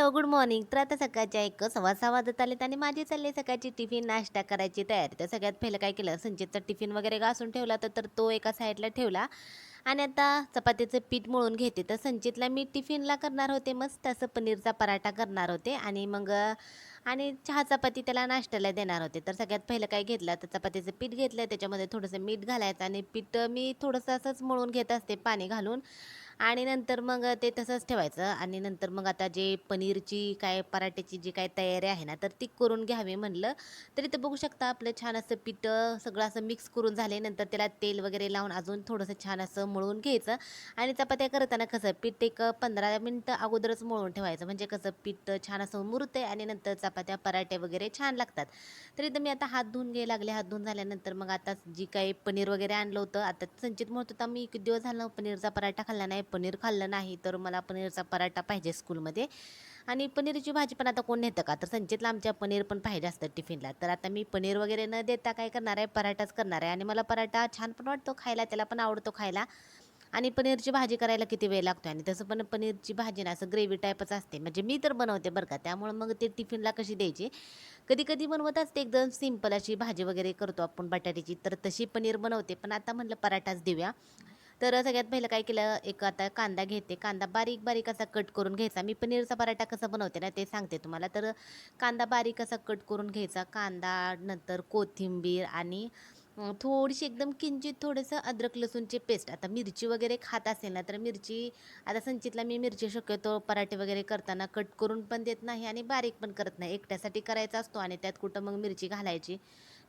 Hello good morning. तर आता सकाळच्या एक सव्वा सहा वाजत आलेत आणि माझी चालली सकाळची टिफिन नाश्ता करायची तयारी. तर सगळ्यात पहिलं काय केलं संचितचा टिफिन वगैरे घासून ठेवला तर तो एका साईडला ठेवला. आणि आता चपातीचं पीठ मळून घेते. तर संचितला मी टिफिनला करणार होते मस्त. असं पनीरचा पराठा करणार होते. आणि मग आणि चहा चपाती त्याला नाश्त्याला देणार होते. तर सगळ्यात पहिलं काय घेतलं तर चपातीचं पीठ घेतलं. त्याच्यामध्ये थोडंसं मीठ घालायचं आणि पीठ मी थोडंसं असंच मळून घेत असते पाणी घालून. आणि नंतर मग ते तसंच ठेवायचं. आणि नंतर मग आता जे पनीरची काय पराठ्याची जी काय तयारी आहे ना तर ती करून घ्यावी म्हणलं. तरी तर बघू शकता आपलं छान असं पीठ सगळं असं मिक्स करून झाले. नंतर त्याला तेल वगैरे लावून अजून थोडंसं छान असं मळून घ्यायचं. आणि चपात्या करताना कसं पीठ एक पंधरा मिनटं अगोदरच मळून ठेवायचं. म्हणजे कसं पीठ छान असं मुरते आणि नंतर चपात्या पराठे वगैरे छान लागतात. तरी तर मी आता हात धुवून घ्याय लागले. हात धुवून झाल्यानंतर मग आता जी काही पनीर वगैरे आणलं होतं आता संचित म्हणत होता मी किती दिवस झालं पनीरचा पराठा खाल्ला नाही. पनीर खाल्लं नाही तर मला पनीरचा पराठा पाहिजे स्कूलमध्ये. आणि पनीरची भाजी पण आता कोण नेतं का? तर संचितला आमच्या पनीर पण पाहिजे असतं टिफिनला. तर आता मी पनीर वगैरे न देता काय करणार आहे? पराठाच करणार आहे. आणि मला पराठा छान पण वाटतो खायला त्याला पण आवडतो खायला. आणि पनीरची भाजी करायला किती वेळ लागतो आणि तसं पण पनीरची भाजी ना असं ग्रेव्ही टाईपच असते. म्हणजे मी तर बनवते बरं का. त्यामुळे मग ते टिफिनला कशी द्यायची? कधी कधी बनवत असते एकदम सिंपल अशी भाजी वगैरे करतो आपण बटाट्याची. तर तशी पनीर बनवते. पण आता म्हटलं पराठाच देऊया. तर सगळ्यात पहिलं काय केलं एक आता कांदा घेते. कांदा बारीक बारीक असा कट करून घ्यायचा. मी पनीरचा पराठा कसा बनवते ना ते सांगते तुम्हाला. तर कांदा बारीक असा कट करून घ्यायचा. कांदा नंतर कोथिंबीर आणि थोडीशी एकदम किंचित थोडंसं अद्रक लसूणची पेस्ट. आता मिरची वगैरे खात असेल ना तर मिरची आता संचितला मी मिरची शक्यतो पराठे वगैरे करताना कट करून पण देत नाही आणि बारीक पण करत नाही. एकट्यासाठी करायचा असतो आणि त्यात कुठं मग मिरची घालायची.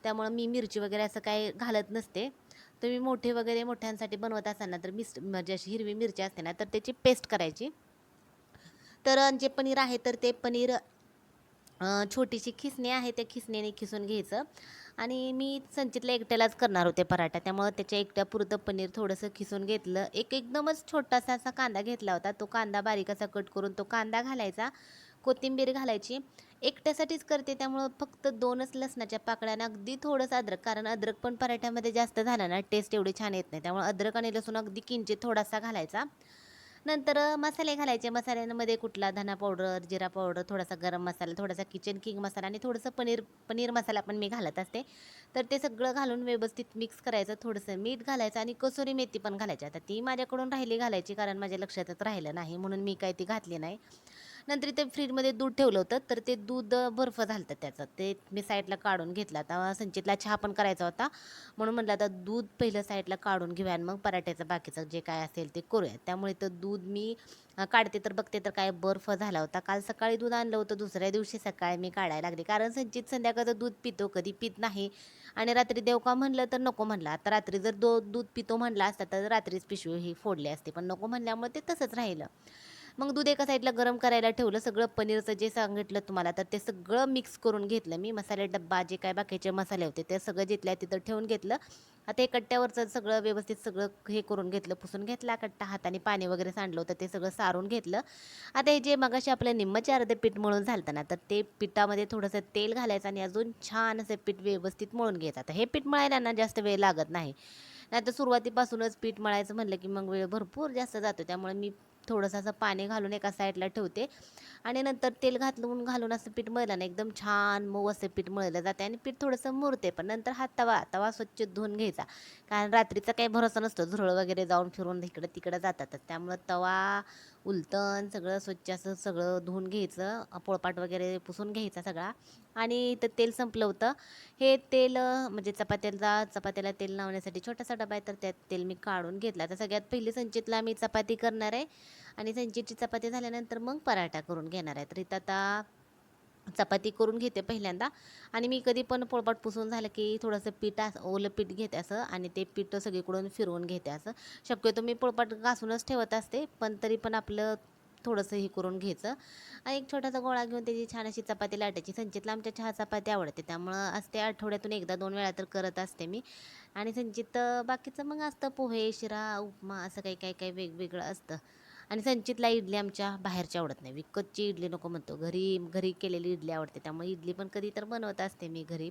त्यामुळं मी मिरची वगैरे असं काही घालत नसते. तुम्ही मोठे वगैरे मोठ्यांसाठी बनवत असाल ना तर मिस म्हणजे अशी हिरवी मिरची असते ना तर त्याची पेस्ट करायची. तर जे पनीर आहे तर ते पनीर छोटीशी खिसणी आहे त्या खिसणीने खिसून घ्यायचं. आणि मी संचितला एकट्यालाच करणार होते पराठा त्यामुळं त्याच्या एकट्या पुरतं पनीर थोडंसं खिसून घेतलं. एक एकदमच छोटासा असा कांदा घेतला होता तो कांदा बारीक असा कट करून तो कांदा घालायचा कोथिंबीर घालायची. एकट्यासाठीच करते त्यामुळं फक्त दोनच लसणाच्या पाकळ्यानं अगदी थोडंसं अद्रक. कारण अद्रक पण पराठ्यामध्ये जास्त झालं ना टेस्ट एवढी छान येत नाही. त्यामुळे अद्रक आणि लसूण अगदी किंचित थोडासा घालायचा. नंतर मसाले घालायचे. मसाल्यांमध्ये कुठला? धना पावडर जिरा पावडर थोडासा गरम मसाला थोडासा किचन किंग मसाला आणि थोडंसं पनीर पनीर मसाला पण मी घालत असते. तर ते सगळं घालून व्यवस्थित मिक्स करायचं. थोडंसं मीठ घालायचं आणि कसुरी मेथी पण घालायची. आता ती माझ्याकडून राहिली घालायची कारण माझ्या लक्षातच राहिलं नाही. म्हणून मी काय ती घातली नाही. नंतर ते फ्रीजमध्ये दूध ठेवलं होतं तर ते दूध बर्फ झालं त्याचं. ते मी साईडला काढून घेतलं. आता संचितला चहा पण करायचा होता. म्हणून म्हटलं आता दूध पहिलं साईडला काढून घेऊया आणि मग पराठ्याचं बाकीचं जे काय असेल ते करूया. त्यामुळे तर दूध मी काढते तर बघते तर काय बर्फ झाला होता. काल सकाळी दूध आणलं होतं दुसऱ्या दिवशी सकाळी मी काढायला लागले. कारण संचित संध्याकाळचं दूध पितो कधी पित नाही. आणि रात्री देव का म्हणलं तर नको म्हणला. आता रात्री जर दो दूध पितो म्हणला असता तर रात्रीच पिशवी ही फोडली असते. पण नको म्हणल्यामुळे ते तसंच राहिलं. मग दूध एका साईडला गरम करायला ठेवलं सगळं पनीरचं जे सांगितलं तुम्हाला तर ते सगळं मिक्स करून घेतलं मी. मसाले डब्बा जे काय बाकीचे मसाले होते ते सगळं जिथल्या तिथं ठेवून घेतलं. आता हे कट्ट्यावरचं सगळं व्यवस्थित सगळं हे करून घेतलं पुसून घेतला कट्टा हाताने पाणी वगैरे सांडलं होतं ते सगळं सारून घेतलं. आता हे जे मगाशी आपलं निम्मचे अर्धे पीठ मळून झालं ना तर ते पिठामध्ये थोडंसं तेल घालायचं आणि अजून छान असं पीठ व्यवस्थित मळून घ्यायचं. आता हे पीठ मळायला ना जास्त वेळ लागत नाही. नाही तर सुरुवातीपासूनच पीठ मळायचं म्हणलं की मग वेळ भरपूर जास्त जातो त्यामुळे मी थोडंसं असं पाणी घालून एका साईडला ठेवते. आणि नंतर तेल घातलून घालून असं पीठ मळलं ना एकदम छान मऊ असं पीठ मळलं जाते आणि पीठ थोडंसं मुरते. पण नंतर हा तवा तवा स्वच्छ धुवून घ्यायचा. कारण रात्रीचा काही भरोसा नसतो. झुरळ वगैरे जाऊन फिरून इकडं तिकडं जातातच. त्यामुळं तवा उलटण सगळं स्वच्छ असं सगळं धुवून घ्यायचं पोळपाट वगैरे पुसून घ्यायचा सगळा. आणि इथं तेल संपलं होतं. हे तेल म्हणजे चपात्याला चपात्याला तेल लावण्यासाठी छोटासा डबा आहे तर त्यात तेल मी काढून घेतला. तर सगळ्यात पहिली संचितला मी चपाती करणार आहे. आणि संचितची चपाती झाल्यानंतर मग पराठा करून घेणार आहे. तर इथं आता चपाती करून घेते पहिल्यांदा. आणि मी कधी पण पोळपाट पुसून झालं की थोडंसं पीठ असं ओलं पीठ घेते असं आणि ते पीठ सगळीकडून फिरवून घेते असं. शक्यतो मी पोळपाट घासूनच ठेवत असते पण तरी पण आपलं थोडंसं हे करून घ्यायचं. आणि एक छोटासा गोळा घेऊन त्याची छान अशी चपाती लाटायची. संचितला आमच्या चहा चपाती आवडते त्यामुळं असते आठवड्यातून एकदा दोन वेळा तर करत असते मी. आणि संचित बाकीचं मग असतं पोहे शिरा उपमा असं काही काही काही वेगवेगळं असतं. आणि संचितला इडली आमच्या बाहेरची आवडत नाही. विकतची इडली नको म्हणतो. घरी घरी केलेली इडली आवडते. त्यामुळे इडली पण कधी तर बनवत असते मी घरी.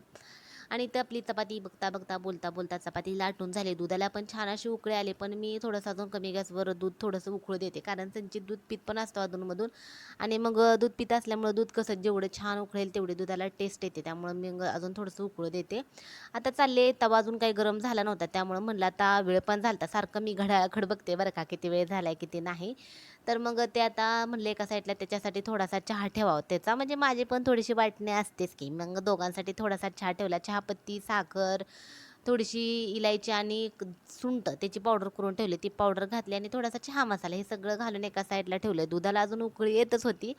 आणि इथं आपली चपाती बघता बघता बोलता बोलता चपाती लाटून झाली. दुधाला पण छान असे उकळे आले पण मी थोडंसं अजून कमी गॅसवर दूध थोडंसं उकळू देते. कारण संचित दूध पित पण असतं अधूनमधून. आणि मग दूध पित असल्यामुळं दूध कसं जेवढं छान उकळेल तेवढे दुधाला टेस्ट येते. त्यामुळं मी मग अजून थोडंसं उकळू देते. आता चालले तवा अजून काही गरम झाला नव्हता. त्यामुळं म्हणलं आता वेळ पण झाला सारखं मी घड्याळाकडे बघते बरं का किती वेळ झाला आहे किती नाही. तर मग ते आता म्हणले एका साईडला त्याच्यासाठी थोडासा चहा ठेवावा. त्याचा म्हणजे माझी पण थोडीशी वाटणी असतेच की मग दोघांसाठी थोडासा चहा ठेवला. चहापत्ती साखर थोडीशी इलायची आणि सुंट त्याची पावडर करून ठेवली. ती पावडर घातली आणि थोडासा चहा मसाला हे सगळं घालून एका साईडला ठेवलं. दुधाला अजून उकळी येतच होती.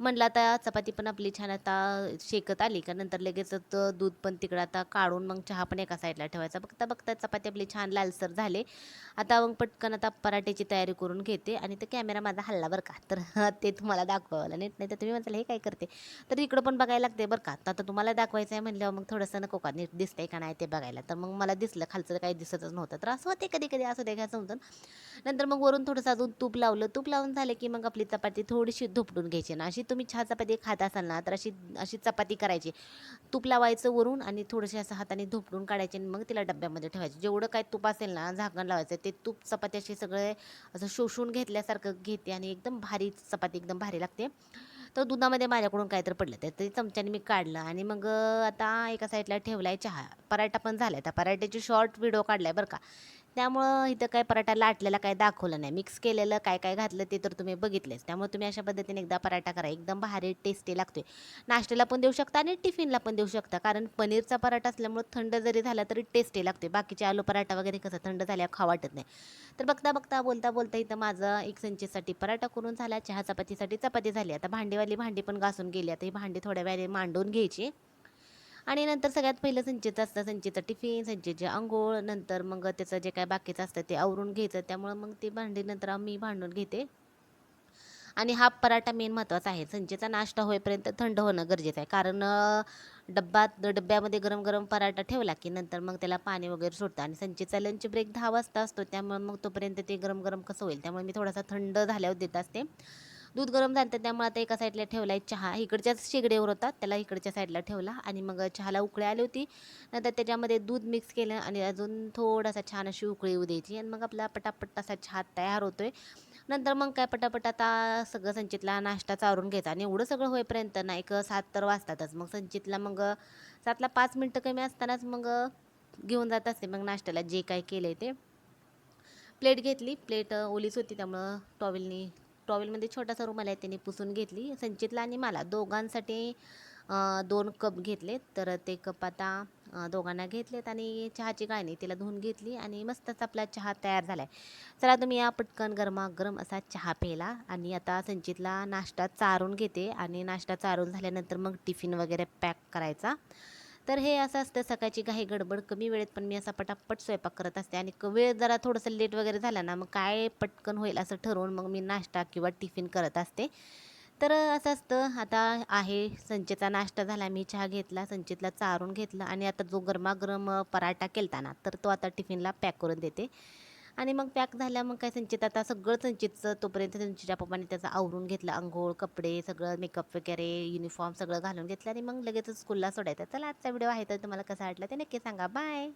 म्हणलं आता चपाती पण आपली छान आता शेकत आली का नंतर लगेचच दूध पण तिकडं आता काढून मग चहा पण एका साईडला ठेवायचा. बघता बघता चपाती आपली छान लालसर झाले. आता मग पटकन आता पराठ्याची तयारी करून घेते आणि ते कॅमेरा माझा हल्ला बरं का. तर ते तुम्हाला दाखवायला नीट. नाही तर तुम्ही म्हणाल हे काय करते? तर इकडं पण बघायला लागते बरं का. आता तुम्हाला दाखवायचं आहे म्हणल्यावर मग थोडंसं नको का? नीट दिसतंय का नाही ते बघायला. तर मग मला दिसलं खालचं काही दिसतच नव्हतं. तर असं होते कधी कधी असं द्या होतं नंतर मग वरून थोडंसं अजून तूप लावलं. तूप लावून झालं की मग आपली चपाती थोडीशी धुपडून घ्यायची ना. अशी तुम्ही छहा चपाती खात असाल ना तर अशी अशी चपाती करायची. तूप लावायचं वरून आणि थोडंसे असं हाताने धुपडून काढायचे आणि मग तिला डब्यामध्ये ठेवायचे. जेवढं काय तूप असेल ना झाकण लावायचं ते तूप चपाती अशी सगळे असं शोषून घेतल्यासारखं घेते आणि एकदम भारी चपाती एकदम भारी लागते. तर दुधामध्ये माझ्याकडून काहीतरी पडलं ते ते चमच्याने मी काढलं आणि मग आता एका साईडला ठेवला आहे चहा. पराठा पण झाला आहे त्या पराठ्याची शॉर्ट व्हिडिओ काढला आहे बरं का. त्यामुळं इथं काय पराठा लाटलेला काय दाखवलं नाही. मिक्स केलेलं काय काय घातलं ते तर तुम्ही बघितलेच. त्यामुळे तुम्ही अशा पद्धतीने एकदा पराठा करा. एकदम भारी टेस्टी लागतोय. नाश्त्याला पण देऊ शकता आणि टिफिनला पण देऊ शकता. कारण पनीरचा पराठा असल्यामुळं थंड जरी झाला तरी टेस्टी लागते बाकीचे आलू पराठा वगैरे कसं थंड झाल्यावर खा वाटत नाही. तर बघता बघता बोलता बोलता इथं माझं एक संचेसाठी पराठा करून झाला. चहा चपातीसाठी चपाती झाली. आता भांडीवाली भांडी पण घासून गेली. आता ही भांडी थोड्या वेळाने मांडून घ्यायची. आणि नंतर सगळ्यात पहिलं संचित असतं संचीचं टिफिन संचितची आंघोळ नंतर मग त्याचं जे काय बाकीचं असतं ते आवरून घ्यायचं. त्यामुळं मग ते भांडी नंतर आम्ही भांडून घेते. आणि हा पराठा मेन महत्त्वाचा आहे. संचेचा नाश्ता होईपर्यंत थंड होणं गरजेचं आहे. कारण डब्बात डब्यामध्ये गरम गरम पराठा ठेवला की नंतर मग त्याला पाणी वगैरे सोडतं. आणि संचेचा लंच ब्रेक दहा वाजता असतो. त्यामुळे मग तोपर्यंत ते गरम गरम कसं होईल? त्यामुळे मी थोडासा थंड झाल्यावर देत असते. दूध गरम झालं तर त्यामुळे आता एका साईडला ठेवला आहे चहा. इकडच्याच शेगडीवर होता त्याला इकडच्या साईडला ठेवला आणि मग चहाला उकळी आली होती. नंतर त्याच्यामध्ये दूध मिक्स केलं आणि अजून थोडासा छान अशी उकळी येऊ द्यायची आणि मग आपला पटापट असा चहा तयार होतोय. नंतर मग काय पटापट आता सगळं संचितला नाश्ता चारून घ्यायचा आणि एवढं सगळं होईपर्यंत ना एक सात तर वाजतातच. मग संचितला मग सातला पाच मिनटं कमी असतानाच मग घेऊन जात असते मग नाश्त्याला जे काय केलं आहे ते. प्लेट घेतली. प्लेट ओलीच होती त्यामुळं टॉवेलनी टॉवेलमध्ये छोटासा रुमाल आहे त्याने पुसून घेतली संचितला आणि मला. दोघांसाठी दोन कप घेतले तर ते कप आता दोघांना घेतलेत आणि चहाची गाळणी तिला धुवून घेतली आणि मस्तच आपला चहा तयार झाला आहे चला तुम्ही या पटकन गरमागरम असा चहा प्यायला आणि आता संचितला नाश्ता चारून घेते आणि नाश्ता चारून झाल्यानंतर मग टिफिन वगैरे पॅक करायचा. तर हे असं असतं सकाळची काही गडबड कमी वेळेत पण मी असा पटापट स्वयंपाक करत असते आणि क- वेळ जरा थोडंसं लेट वगैरे झाला ना मग काय पटकन होईल असं ठरवून मग मी नाश्ता किंवा टिफिन करत असते. तर असं असतं आता आहे संचेचा नाश्ता झाला मी चहा घेतला संचेतला चारून घेतला आणि आता जो गरमागरम पराठा केलता ना तर तो आता टिफिनला पॅक करून देते. आणि मग पॅक झाल्या मग काय संचित? आता सगळं संचितचं तोपर्यंत संचितच्या पप्पाने त्याचं आवरून घेतलं. आंघोळ कपडे सगळं मेकअप वगैरे युनिफॉर्म सगळं घालून घेतलं आणि मग लगेच स्कूलला सोडायचं. चला आजचा व्हिडिओ आहे तर तुम्हाला कसा वाटला ते नक्की सांगा. बाय